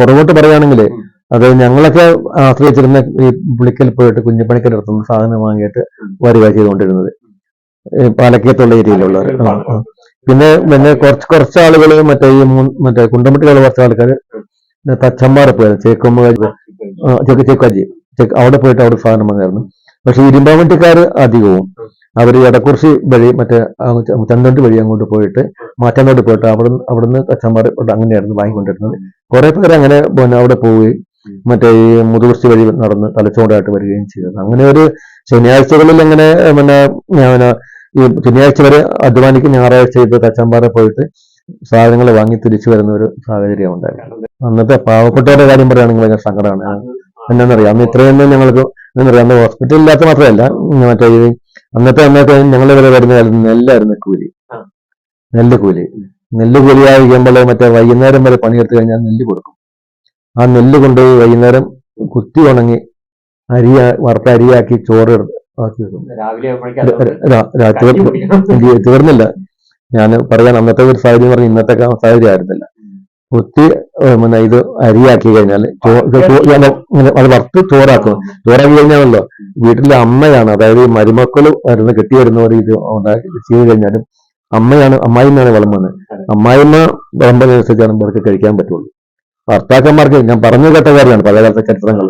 പുറകോട്ട് പറയുകയാണെങ്കിൽ അത് ഞങ്ങളൊക്കെ ആശ്രയിച്ചിരുന്ന ഈ പുളിക്കൽ പോയിട്ട് കുഞ്ഞപ്പണിക്കൽ അടുത്തുനിന്ന് സാധനം വാങ്ങിയിട്ട് വരിക ചെയ്തുകൊണ്ടിരുന്നത്. പാലക്കയത്തുള്ള ഏരിയയിലുള്ളവർ. പിന്നെ പിന്നെ കുറച്ച് കുറച്ച് ആളുകൾ മറ്റേ ഈ മറ്റേ കുണ്ടമ്പട്ടിലുള്ള കുറച്ച് ആൾക്കാർ തച്ചമ്പാറ പോയത് ചേക്കൊമ്പ് ചെക്ക് ചെക്കാജി ചെക്ക് അവിടെ പോയിട്ട് അവിടെ സാധനം വന്നായിരുന്നു. പക്ഷെ ഇരുമ്പാവട്ടിക്കാർ അധികവും അവർ എടക്കുറിശി വഴി മറ്റേ ചന്തോട്ട് വഴി അങ്ങോട്ട് പോയിട്ട് മാറ്റാനോട്ട് പോയിട്ട് അവിടെ അവിടുന്ന് തച്ചമ്പാറ അങ്ങനെയായിരുന്നു വാങ്ങിക്കൊണ്ടിരുന്നത്. കുറെ പേര് അങ്ങനെ പിന്നെ അവിടെ പോവുകയും മറ്റേ ഈ മുതുകുർച്ചി വഴി നടന്ന് തലച്ചോടായിട്ട് വരികയും ചെയ്തത് അങ്ങനെ ഒരു ശനിയാഴ്ചകളിൽ അങ്ങനെ പിന്നെ പിന്നെ ഈ ശനിയാഴ്ച വരെ അധ്വാനിക്കും ഞായറാഴ്ച ഇത് തച്ചമ്പാറ പോയിട്ട് സാധനങ്ങൾ വാങ്ങി തിരിച്ചു വരുന്ന ഒരു സാഹചര്യം ഉണ്ടായിരുന്നു. അന്നത്തെ പാവപ്പെട്ടവരുടെ കാര്യം പറയുകയാണെങ്കിൽ ഭയങ്കര സങ്കടമാണ്. എന്നാന്നറിയാം? അന്ന് ഇത്രയൊന്നും ഞങ്ങൾക്ക് എന്നറിയാം അന്ന് ഹോസ്പിറ്റൽ ഇല്ലാത്ത മാത്രമല്ല. മറ്റേ അന്നത്തെ അന്നത്തെ ഞങ്ങൾ വരെ വരുന്ന കാലത്ത് നെല്ലായിരുന്നു കൂലി. നെല്ല് കൂലി. നെല്ല് കൂലിയായി കഴിയുമ്പോൾ മറ്റേ വൈകുന്നേരം വരെ പണിയെടുത്ത് കഴിഞ്ഞാൽ നെല്ല് കൊടുക്കും. ആ നെല്ല് കൊണ്ടുപോയി വൈകുന്നേരം കുത്തി ഉണങ്ങി അരി വറുത്ത അരിയാക്കി ചോറ് ആക്കി വെക്കും. രാവിലെ രാ- രാ- തീർ- തീർന്നില്ല. ഞാൻ പറയാൻ അന്നത്തെ ഒരു സാഹചര്യം പറഞ്ഞു ഇന്നത്തെ സാഹചര്യം ആയിരുന്നില്ല. കുത്തി പിന്നെ ഇത് അരിയാക്കി കഴിഞ്ഞാൽ അത് വറുത്ത് ചോറാക്കും. ചോറാക്കി കഴിഞ്ഞാണല്ലോ വീട്ടിലെ അമ്മയാണ്. അതായത് മരുമക്കൾ വരുന്ന കെട്ടി വരുന്നവർ ഇത് ഉണ്ടാക്കി ചെയ്ത് കഴിഞ്ഞാലും അമ്മയാണ് അമ്മായിമ്മയാണ് വളമാണ് അമ്മായിമ്മ വിളമ്പനുസരിച്ചാണ് ഇവർക്ക് കഴിക്കാൻ പറ്റുള്ളൂ. ഭർത്താക്കന്മാർക്ക് ഞാൻ പറഞ്ഞു കേട്ട കാര്യമാണ് പലകാലത്തെ ചരിത്രങ്ങൾ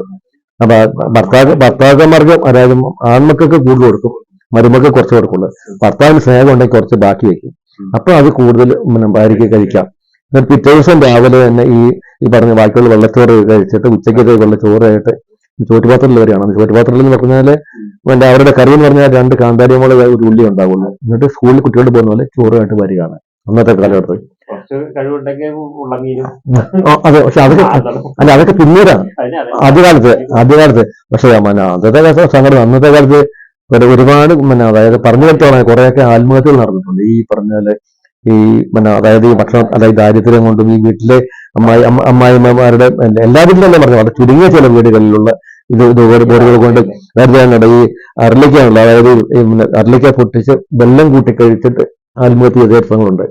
അപ്പൊ ഭർത്താക്ക ഭർത്താക്കന്മാർക്ക് അതായത് ആൺമക്കൾക്ക് കൂടുതൽ കൊടുക്കും മരുമക്ക് കുറച്ച് കൊടുക്കുള്ളൂ. ഭർത്താവിന് സ്നേഹം ഉണ്ടെങ്കിൽ കുറച്ച് ബാക്കി വയ്ക്കും. അപ്പൊ അത് കൂടുതൽ ഭാര്യയ്ക്ക് കഴിക്കാം. എന്നാൽ പിറ്റേ ദിവസം രാവിലെ തന്നെ ഈ ഈ പറഞ്ഞ ബാക്കിയുള്ള വെള്ളച്ചോറ് കഴിച്ചിട്ട് ഉച്ചയ്ക്ക് വെള്ളച്ചോറായിട്ട് ചോറ്റുപാത്രത്തിൽ വരികയാണ് ചോറ്റുപാത്രത്തിൽ എന്ന് പറഞ്ഞാൽ പിന്നെ അവരുടെ കറി എന്ന് പറഞ്ഞാൽ രണ്ട് കാന്താരി മുളക് ഒരു ഉള്ളി ഉണ്ടാവുള്ളൂ. എന്നിട്ട് സ്കൂളിൽ കുട്ടികൾ പോകുന്ന പോലെ ചോറുമായിട്ട് വരികയാണ്. അന്നത്തെ കാലഘട്ടത്തിൽ. അതെ പക്ഷെ അതൊക്കെ അല്ല അതൊക്കെ പിന്നീടാണ്. ആദ്യകാലത്ത് ആദ്യകാലത്ത്. പക്ഷെ അന്നത്തെ കാലത്ത് സങ്കടം അന്നത്തെ കാലത്ത് ഒരു ഒരുപാട് പിന്നെ അതായത് പറഞ്ഞു കൊടുത്തോളാം കുറെയൊക്കെ ആത്മഹത്യകൾ നടന്നിട്ടുണ്ട്. ഈ പറഞ്ഞാൽ ഈ പിന്നെ അതായത് ഈ ഭക്ഷണം അതായത് ദാരിദ്ര്യം കൊണ്ടും ഈ വീട്ടിലെ അമ്മായി അമ്മ- അമ്മായിമ്മമാരുടെ എല്ലാ- വീട്ടിലും തന്നെ പറഞ്ഞു അവിടെ ചുരുങ്ങിയ ചില വീടുകളിലുള്ള ഇത് ബോർഡുകൾ കൊണ്ട് വെറുതെ ഈ അരളിക്കാണല്ലോ അതായത് അരളിക്ക പൊട്ടിച്ച് വെള്ളം കൂട്ടി കഴിച്ചിട്ട് ആത്മഹത്യ ചെയ്ത ചരിത്രങ്ങളുണ്ട്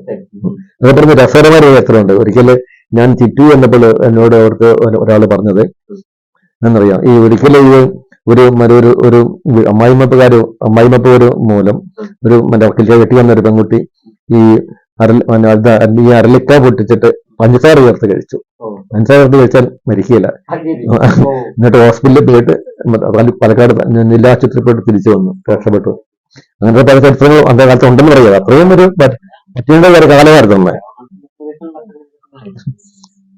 അതേപോലെ രസകരമായ ചരിത്രമുണ്ട് ഒരിക്കൽ ഞാൻ ചിറ്റു എന്നപ്പോൾ എന്നോട് അവർക്ക് ഒരാൾ പറഞ്ഞത് എന്നറിയാം ഈ ഒരിക്കലും ഈ ഒരു ഒരു ഒരു അമ്മായിമപ്പുകാര് അമ്മായിമപ്പ ഒരു മൂലം ഒരു മറ്റേ കെട്ടി വന്ന ഒരു പെൺകുട്ടി ഈ അരൽ ഈ അരളിക്ക പൊട്ടിച്ചിട്ട് പഞ്ചസാര ചേർത്ത് കഴിച്ചു. ഓ. വെച്ചാൽ മരിക്കില്ല എന്നിട്ട് ഹോസ്പിറ്റലിൽ പോയിട്ട് പാലക്കാട് ജില്ലാ ആശുപത്രിയിൽ പോയിട്ട് തിരിച്ചു വന്നു രക്ഷപ്പെട്ടു. അങ്ങനത്തെ പല ചരിത്രങ്ങളും അന്നത്തെ കാലത്ത് ഉണ്ടെന്ന് പറയുക. അത്രയും ഒരു പറ്റ- പറ്റേണ്ട ഒരു കാലമായിരുന്നു അന്ന്.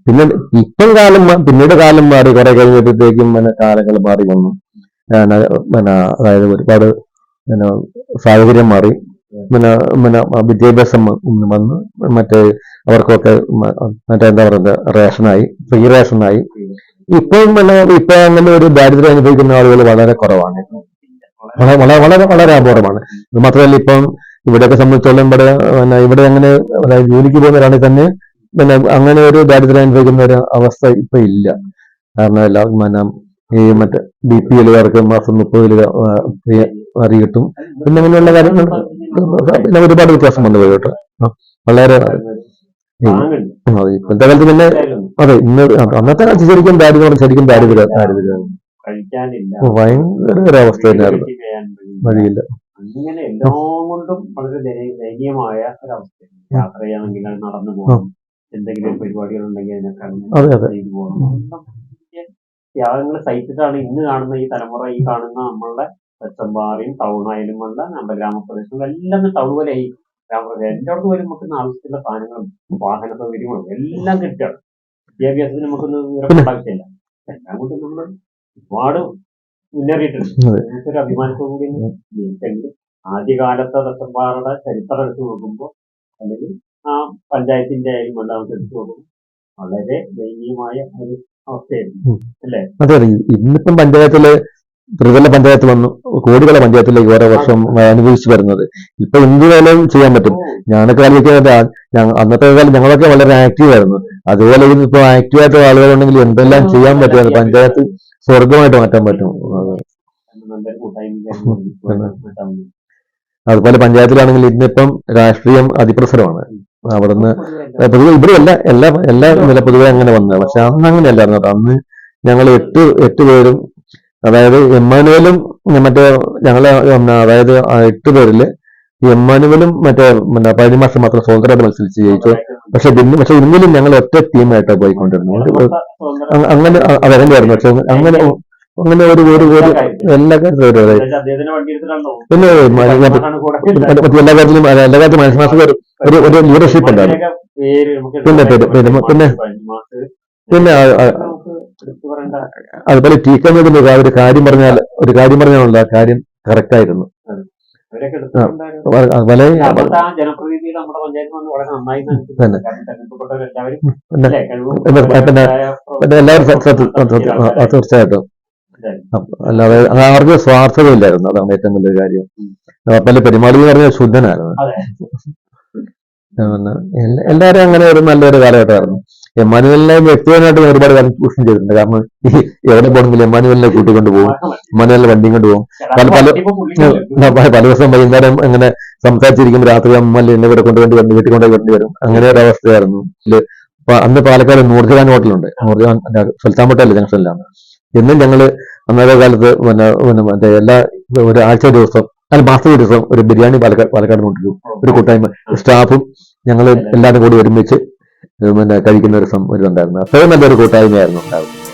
പിന്നെ ഇപ്പം കാലം പിന്നീട് കാലം മാറി കുറെ കഴിഞ്ഞപ്പോഴത്തേക്കും പിന്നെ കാലങ്ങൾ മാറി വന്നു. പിന്നെ അതായത് ഒരുപാട് പിന്നെ സാഹചര്യം മാറി. പിന്നെ പിന്നെ വിദ്യാഭ്യാസം വന്ന് മറ്റേ അവർക്കൊക്കെ മറ്റേ എന്താ പറയുക റേഷനായി ഫ്രീ റേഷനായി. ഇപ്പോഴും പിന്നെ ഇപ്പൊ അങ്ങനെ ഒരു ദാരിദ്ര്യം അനുഭവിക്കുന്ന ആളുകൾ വളരെ കുറവാണ്. വളരെ വളരെ വളരെ അപൂർവമാണ്. മാത്രമല്ല ഇപ്പം ഇവിടെയൊക്കെ സംബന്ധിച്ചോളം ഇവിടെ പിന്നെ ഇവിടെ അങ്ങനെ ജോലിക്ക് പോകുന്നവരാണെങ്കിൽ തന്നെ പിന്നെ അങ്ങനെ ഒരു ദാരിദ്ര്യം അനുഭവിക്കുന്ന ഒരു അവസ്ഥ ഇപ്പൊ ഇല്ല. കാരണം എല്ലാം പിന്നെ ഈ മറ്റേ ബി പി എല്ലുകാർക്ക് മാസം മുപ്പതിൽ അറി കിട്ടും. പിന്നെ അങ്ങനെയുള്ള കാര്യങ്ങൾ ഒരുപാട് വ്യത്യാസം വന്നു പോയി കേട്ടോ. വളരെ അതെ. ഇപ്പോഴത്തെ കാലത്ത് പിന്നെ അതെ ഇന്ന് അന്നത്തെ കാലത്ത് ശരിക്കും ദാരിദ്ര്യം ശരിക്കും ദാരിദ്ര്യം ദാരിദ്ര്യം ഭയങ്കര തന്നെയായിരുന്നു. വഴിയില്ല. അങ്ങനെ എല്ലാം കൊണ്ടും വളരെ ദയ- ദയനീയമായ ഒരവസ്ഥ യാത്ര ചെയ്യണമെങ്കിൽ അത് നടന്നു പോകണം. എന്തെങ്കിലും പരിപാടികൾ ഉണ്ടെങ്കിൽ അതിനൊക്കെ. ചെയ്തു പോകണം. ത്യാഗങ്ങൾ സഹിച്ചിട്ടാണ് ഇന്ന് കാണുന്ന ഈ തലമുറ ഈ കാണുന്ന നമ്മളുടെ തെച്ചമ്പാറയും ടൗണായാലും വന്ന നമ്മുടെ ഗ്രാമപ്രദേശങ്ങളും എല്ലാം ടൗൺ പോലെ ആയി എല്ലായിടത്തും വരും നമുക്ക് ആവശ്യമുള്ള സാധനങ്ങളും വാഹന സൗകര്യങ്ങളും എല്ലാം കിട്ടുകയാണ് വിദ്യാഭ്യാസത്തിന് നമുക്കൊന്നും ആവശ്യമില്ല. എല്ലാം കൊണ്ടും നമ്മൾ ഒരുപാട് മുന്നേറിയിട്ടുണ്ട്. നമുക്കൊരു അഭിമാനത്തോടെ ജനിച്ചെങ്കിലും ആദ്യകാലത്തെ ദത്തന്മാരുടെ ചരിത്രം എടുത്തു നോക്കുമ്പോൾ അല്ലെങ്കിൽ ആ പഞ്ചായത്തിന്റെ ആയാലും എല്ലാം എടുത്തു നോക്കുമ്പോൾ വളരെ ദയനീയമായ ഒരു അവസ്ഥയായിരുന്നു. അല്ലേ? അതെ ഇന്നിപ്പം പഞ്ചായത്തിൽ ത്രിതല പഞ്ചായത്ത് വന്നു. കോടികളെ പഞ്ചായത്തിലേക്ക് ഓരോ വർഷം അനുഭവിച്ചു വരുന്നത്. ഇപ്പൊ എന്ത് വേലയും ചെയ്യാൻ പറ്റും. ഞാനൊക്കെ ആലോചിക്കുന്നത് അന്നത്തെ കാലം ഞങ്ങളൊക്കെ വളരെ ആക്റ്റീവ് ആയിരുന്നു. അതുപോലെ ഇപ്പൊ ആക്റ്റീവ് ആയിട്ട് ആളുകളുണ്ടെങ്കിൽ എന്തെല്ലാം ചെയ്യാൻ പറ്റും? പഞ്ചായത്ത് സ്വർഗമായിട്ട് മാറ്റാൻ പറ്റും. അതുപോലെ പഞ്ചായത്തിലാണെങ്കിൽ ഇന്നിപ്പം രാഷ്ട്രീയം അതിപ്രസരമാണ്. അവിടുന്ന് പൊതുവെ ഇവിടെ എല്ലാ എല്ലാ എല്ലാ നില പൊതുവെ അങ്ങനെ വന്നത് പക്ഷെ അന്ന് അങ്ങനെയല്ലായിരുന്നു അന്ന് ഞങ്ങൾ എട്ട് എട്ട് പേരും അതായത് എമ്മാനുവലും മറ്റേ ഞങ്ങളെ അതായത് എട്ട് പേരിൽ എമ്മാനുവലും മറ്റേ പിന്നെ പതിനഞ്ച് മാസം മാത്രം സ്വതന്ത്രമായിട്ട് മത്സരിച്ച് ജയിച്ചു. പക്ഷെ പിന്നെ പക്ഷെ ഇന്നലും ഞങ്ങൾ ഒറ്റ ടീമായിട്ടാണ് പോയിക്കൊണ്ടിരുന്നത്. അങ്ങനെ അതെങ്ങനെയായിരുന്നു പക്ഷെ അങ്ങനെ അങ്ങനെ ഒരു ഒരു ഒരു എല്ലാ കാര്യത്തിലും പിന്നെ മറ്റേ എല്ലാ കാര്യത്തിലും എല്ലാ കാര്യത്തിലും മനസ്സിലാക്കി ഒരു ഒരു ഒരു ലീഡർഷിപ്പ് ഉണ്ടായിരുന്നു. പിന്നെ പിന്നെ, പിന്നെ, പഞ്ചമാസ് ടി കെ അതുപോലെ ടീക്കമ്മതിന്റെ ഒരു കാര്യം പറഞ്ഞാൽ ഒരു കാര്യം പറഞ്ഞാലുള്ള ആ കാര്യം കറക്റ്റ് ആയിരുന്നു. അതുപോലെ പിന്നെ എല്ലാവരും തീർച്ചയായിട്ടും. അല്ലാതെ അത് സ്വാർത്ഥതയില്ലായിരുന്നു. അതാണ് ഏറ്റവും വലിയ കാര്യം. പല പെരുമാളി എന്ന് പറഞ്ഞാൽ ശുദ്ധനായിരുന്നു. എല്ലാരും എല്ലാവരും അങ്ങനെ ഒരു നല്ലൊരു കാലഘട്ടമായിരുന്നു. എമ്മാനുവലിനെ വ്യക്തിപരമായിട്ട് ഞാൻ ഒരുപാട് കാര്യം ചൂഷണം ചെയ്തിട്ടുണ്ട്. കാരണം എവിടെ പോകണമെങ്കിലും എമ്മാനുവലിനെ കൂട്ടിക്കൊണ്ട് പോകും. എമ്മാനുവലിനെ വണ്ടിയും കൊണ്ട് പോകും. പല- പല- ദിവസം വൈകുന്നേരം അങ്ങനെ സംസാരിച്ചിരിക്കുമ്പോൾ രാത്രി അമ്മ എന്നെ ഇവിടെ കൊണ്ടുവേണ്ടി വണ്ടി വീട്ടിൽ കൊണ്ടുപോയി വരേണ്ടി വരും. അങ്ങനെ ഒരു അവസ്ഥയായിരുന്നു. അന്ന് പാലക്കാട് നൂർജഹാൻ ഹോട്ടലുണ്ട്. നൂർജഹാൻ സുൽത്താൻ ഹോട്ടൽ ജംഗ്ഷനിലാണ്. എന്നും ഞങ്ങൾ അന്നത്തെ കാലത്ത് പിന്നെ പിന്നെ മറ്റേ എല്ലാ ഒരു ആഴ്ച ദിവസം അല്ല മാസത്തെ ദിവസം ഒരു ബിരിയാണി പാലക്കാട് പാലക്കാട് കൊണ്ടുവരും. ഒരു കൂട്ടായ്മ. സ്റ്റാഫും ഞങ്ങൾ എല്ലാവരും കൂടി ഒരുമിച്ച് പിന്നെ കഴിക്കുന്ന ഒരു സം- ഇതുണ്ടായിരുന്നു. അത്രയും നല്ലൊരു കൂട്ടായ്മയായിരുന്നു ഉണ്ടാവുന്നത്